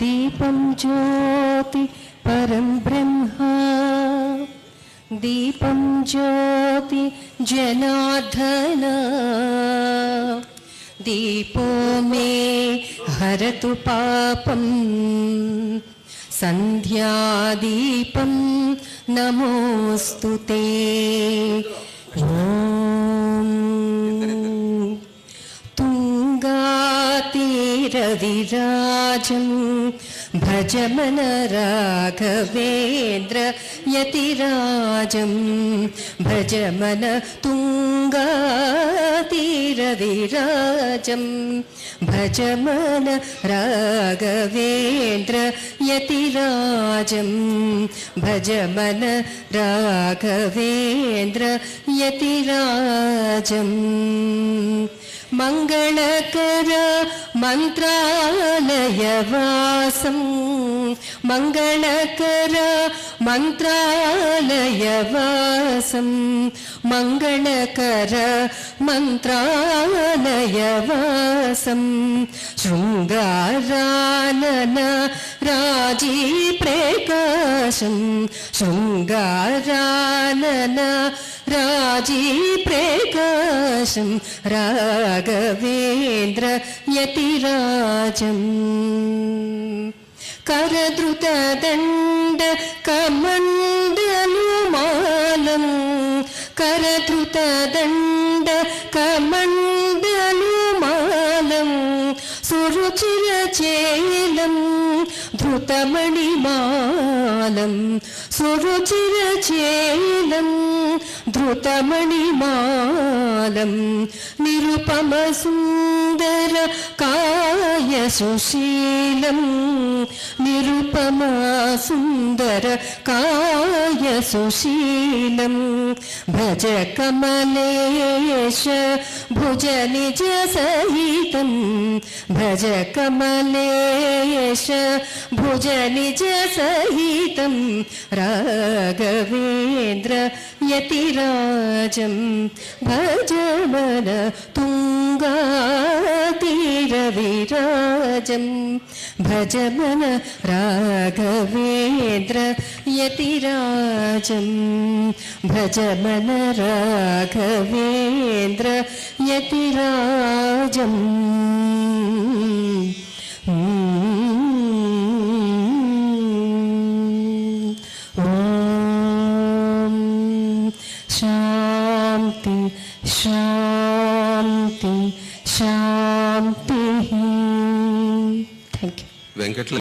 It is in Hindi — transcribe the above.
दीपं ज्योति परं ब्रह्मा दीपं ज्योति जनार्दन दीपो मे हरतु पापम् सन्ध्यादीपं नमोऽस्तु ते तुङ्गातीरविराजं भजमन राघवेन्द्र यतिराजं भजमन तुङ्गातीरविराजं भजमन राघवेन्द्र यतिराजं भजमन राघवेन्द्र यतिराजम्। मङ्गलकर मन्त्रालयवासम्। മംഗളകര മന്ത്രാലയവാസം. മംഗളകര മന്ത്രാലയവാസം. ശൃംഗാരാനന രാജീ പ്രകാശം. ശൃംഗാരാനന രാജീ പ്രകാശം. രാഘവേന്ദ്ര യതിരാജം കരദ്രുതദണ്ഡ കമണ്ഡലുമാലം. കരദ്രുതദണ്ഡ കമണ്ഡലുമാലം. സുരുചിരചേലം ധൃതമണിമാലം സുരുചിരചേലം ധൃതമണിമാലം നിരുപമസൂ धृतमणिमालं निरुपमसुन्दर कायसुशीलं निरुपमसुन्दर कायसुशीलं भज कमलेश, भुज निजसहितं भज कमलेश, भुज निजसहितं राघवेन्द्र यतिराजं, भज मन तुङ्गातीरविराजं भज मन राघवेन्द्र यतिराजं भज मन राघवेन्द्र यतिराजम् ॐ शान्ति शान्ति। వెంకట్ల